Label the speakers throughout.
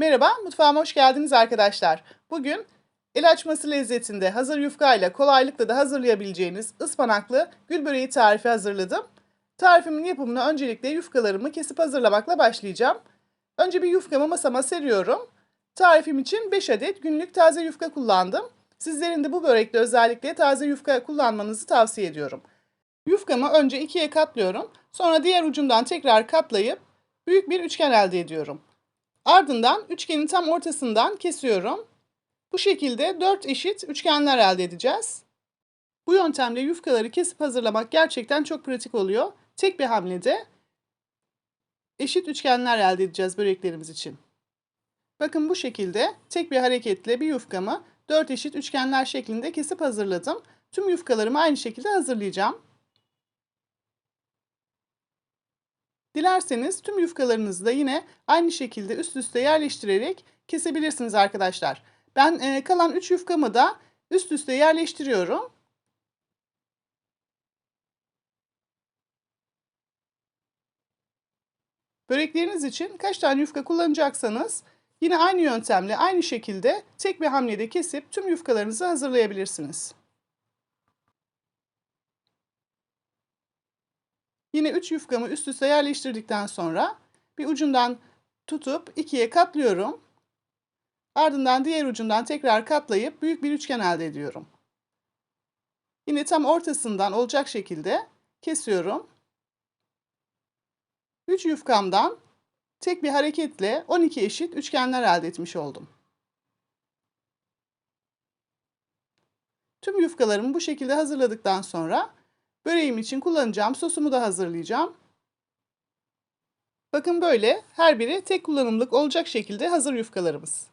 Speaker 1: Merhaba, mutfağıma hoş geldiniz arkadaşlar. Bugün el açması lezzetinde hazır yufkayla kolaylıkla da hazırlayabileceğiniz ıspanaklı gül böreği tarifi hazırladım. Tarifimin yapımına öncelikle yufkalarımı kesip hazırlamakla başlayacağım. Önce bir yufkamı masama seriyorum. Tarifim için 5 adet günlük taze yufka kullandım. Sizlerin de bu börekte özellikle taze yufka kullanmanızı tavsiye ediyorum. Yufkamı önce ikiye katlıyorum. Sonra diğer ucundan tekrar katlayıp büyük bir üçgen elde ediyorum. Ardından üçgenin tam ortasından kesiyorum. Bu şekilde 4 eşit üçgenler elde edeceğiz. Bu yöntemle yufkaları kesip hazırlamak gerçekten çok pratik oluyor. Tek bir hamlede eşit üçgenler elde edeceğiz böreklerimiz için. Bakın bu şekilde tek bir hareketle bir yufkamı 4 eşit üçgenler şeklinde kesip hazırladım. Tüm yufkalarımı aynı şekilde hazırlayacağım. Dilerseniz tüm yufkalarınızı da yine aynı şekilde üst üste yerleştirerek kesebilirsiniz arkadaşlar. Ben e, kalan 3 yufkamı da üst üste yerleştiriyorum. Börekleriniz için kaç tane yufka kullanacaksanız yine aynı yöntemle aynı şekilde tek bir hamlede kesip tüm yufkalarınızı hazırlayabilirsiniz. Yine 3 yufkamı üst üste yerleştirdikten sonra bir ucundan tutup ikiye katlıyorum. Ardından diğer ucundan tekrar katlayıp büyük bir üçgen elde ediyorum. Yine tam ortasından olacak şekilde kesiyorum. 3 yufkamdan tek bir hareketle 12 eşit üçgenler elde etmiş oldum. Tüm yufkalarımı bu şekilde hazırladıktan sonra Böreğim için kullanacağım sosumu da hazırlayacağım. Bakın böyle her biri tek kullanımlık olacak şekilde hazır yufkalarımız.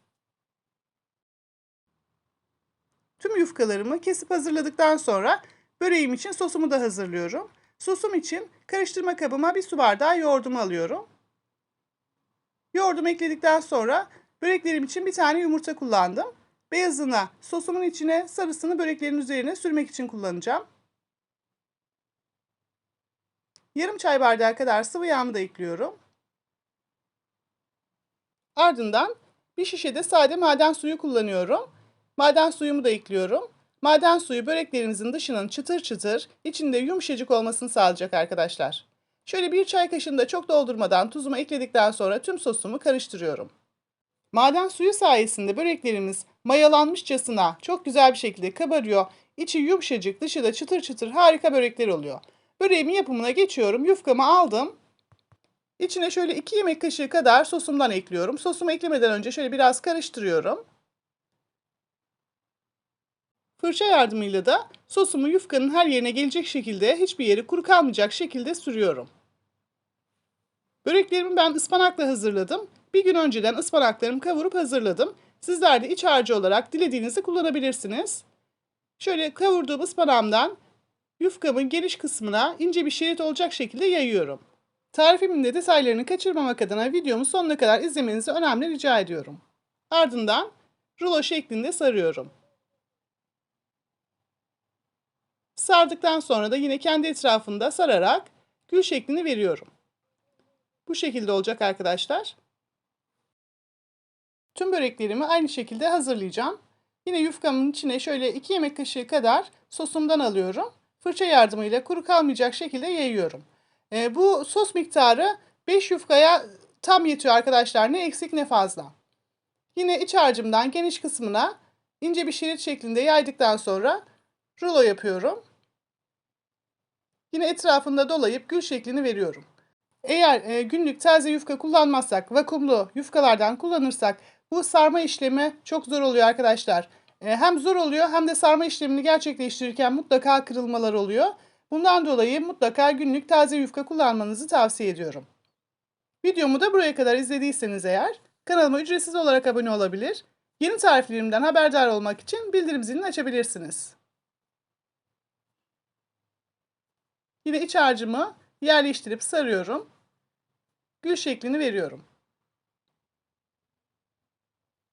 Speaker 1: Tüm yufkalarımı kesip hazırladıktan sonra böreğim için sosumu da hazırlıyorum. Sosum için karıştırma kabıma bir su bardağı yoğurdumu alıyorum. Yoğurdumu ekledikten sonra böreklerim için bir tane yumurta kullandım. Beyazına sosumun içine, sarısını böreklerin üzerine sürmek için kullanacağım. Yarım çay bardağı kadar sıvı yağımı da ekliyorum. Ardından bir şişede sade maden suyu kullanıyorum. Maden suyumu da ekliyorum. Maden suyu böreklerimizin dışının çıtır çıtır, içinde yumuşacık olmasını sağlayacak arkadaşlar. Şöyle bir çay kaşığını çok doldurmadan tuzumu ekledikten sonra tüm sosumu karıştırıyorum. Maden suyu sayesinde böreklerimiz mayalanmışçasına çok güzel bir şekilde kabarıyor. İçi yumuşacık, dışı da çıtır çıtır harika börekler oluyor. Böreğimin yapımına geçiyorum. Yufkamı aldım. İçine şöyle 2 yemek kaşığı kadar sosumdan ekliyorum. Sosumu eklemeden önce şöyle biraz karıştırıyorum. Fırça yardımıyla da sosumu yufkanın her yerine gelecek şekilde hiçbir yeri kuru kalmayacak şekilde sürüyorum. Böreklerimi ben ıspanakla hazırladım. Bir gün önceden ıspanaklarımı kavurup hazırladım. Sizler de iç harcı olarak dilediğinizi kullanabilirsiniz. Şöyle kavurduğum ıspanağımdan Yufkamın geniş kısmına ince bir şerit olacak şekilde yayıyorum. Tarifimin de detaylarını kaçırmamak adına videomu sonuna kadar izlemenizi önemli rica ediyorum. Ardından rulo şeklinde sarıyorum. Sardıktan sonra da yine kendi etrafında sararak gül şeklini veriyorum. Bu şekilde olacak arkadaşlar. Tüm böreklerimi aynı şekilde hazırlayacağım. Yine yufkamın içine şöyle 2 yemek kaşığı kadar sosumdan alıyorum fırça yardımıyla kuru kalmayacak şekilde yayıyorum. E, bu sos miktarı 5 yufkaya tam yetiyor arkadaşlar. Ne eksik ne fazla. Yine iç harcımdan geniş kısmına ince bir şerit şeklinde yaydıktan sonra rulo yapıyorum. Yine etrafında dolayıp gül şeklini veriyorum. Eğer e, günlük taze yufka kullanmazsak, vakumlu yufkalardan kullanırsak bu sarma işlemi çok zor oluyor arkadaşlar. E, hem zor oluyor hem de sarma işlemini gerçekleştirirken mutlaka kırılmalar oluyor. Bundan dolayı mutlaka günlük taze yufka kullanmanızı tavsiye ediyorum. Videomu da buraya kadar izlediyseniz eğer kanalıma ücretsiz olarak abone olabilir, yeni tariflerimden haberdar olmak için bildirim zilini açabilirsiniz. Yine iç harcımı yerleştirip sarıyorum. Gül şeklini veriyorum.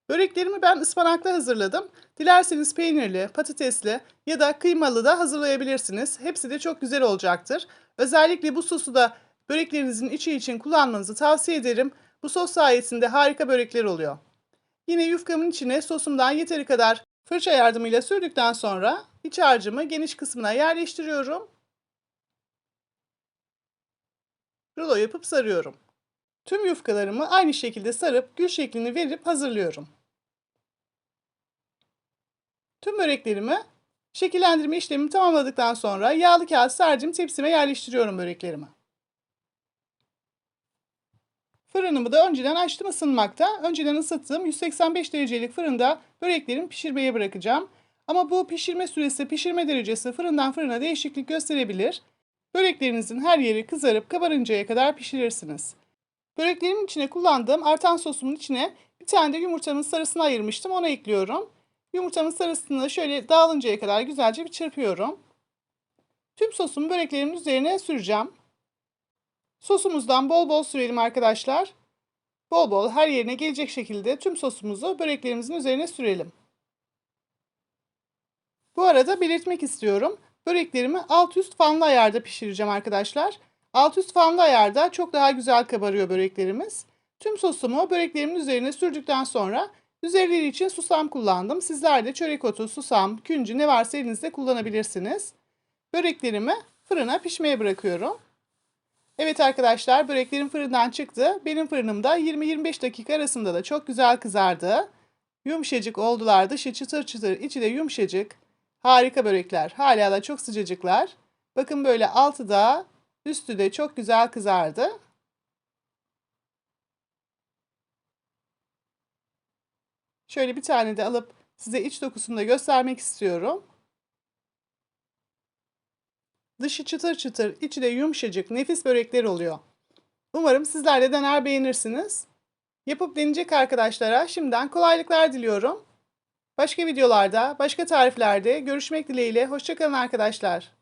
Speaker 1: Böreklerimi ben ıspanaklı hazırladım. Dilerseniz peynirli, patatesli ya da kıymalı da hazırlayabilirsiniz. Hepsi de çok güzel olacaktır. Özellikle bu sosu da böreklerinizin içi için kullanmanızı tavsiye ederim. Bu sos sayesinde harika börekler oluyor. Yine yufkamın içine sosumdan yeteri kadar fırça yardımıyla sürdükten sonra iç harcımı geniş kısmına yerleştiriyorum. Rulo yapıp sarıyorum. Tüm yufkalarımı aynı şekilde sarıp gül şeklini verip hazırlıyorum. Tüm böreklerimi şekillendirme işlemimi tamamladıktan sonra yağlı kağıt sarcım tepsime yerleştiriyorum böreklerimi. Fırınımı da önceden açtım ısınmakta. Önceden ısıttığım 185 derecelik fırında böreklerimi pişirmeye bırakacağım. Ama bu pişirme süresi, pişirme derecesi fırından fırına değişiklik gösterebilir. Böreklerinizin her yeri kızarıp kabarıncaya kadar pişirirsiniz. Böreklerimin içine kullandığım artan sosumun içine bir tane de yumurtamın sarısını ayırmıştım. Onu ekliyorum. Yumurtamın sarısını şöyle dağılıncaya kadar güzelce bir çırpıyorum. Tüm sosumu böreklerimin üzerine süreceğim. Sosumuzdan bol bol sürelim arkadaşlar. Bol bol her yerine gelecek şekilde tüm sosumuzu böreklerimizin üzerine sürelim. Bu arada belirtmek istiyorum. Böreklerimi alt üst fanlı ayarda pişireceğim arkadaşlar. Alt üst fanlı ayarda çok daha güzel kabarıyor böreklerimiz. Tüm sosumu böreklerimin üzerine sürdükten sonra üzerleri için susam kullandım. Sizler de çörek otu, susam, küncü ne varsa elinizde kullanabilirsiniz. Böreklerimi fırına pişmeye bırakıyorum. Evet arkadaşlar böreklerim fırından çıktı. Benim fırınımda 20-25 dakika arasında da çok güzel kızardı. Yumuşacık oldular. Dışı çıtır çıtır, içi de yumuşacık. Harika börekler. Hala da çok sıcacıklar. Bakın böyle altı da üstü de çok güzel kızardı. Şöyle bir tane de alıp size iç dokusunu da göstermek istiyorum. Dışı çıtır çıtır, içi de yumuşacık, nefis börekler oluyor. Umarım sizler de dener beğenirsiniz. Yapıp deneyecek arkadaşlara şimdiden kolaylıklar diliyorum. Başka videolarda, başka tariflerde görüşmek dileğiyle. Hoşçakalın arkadaşlar.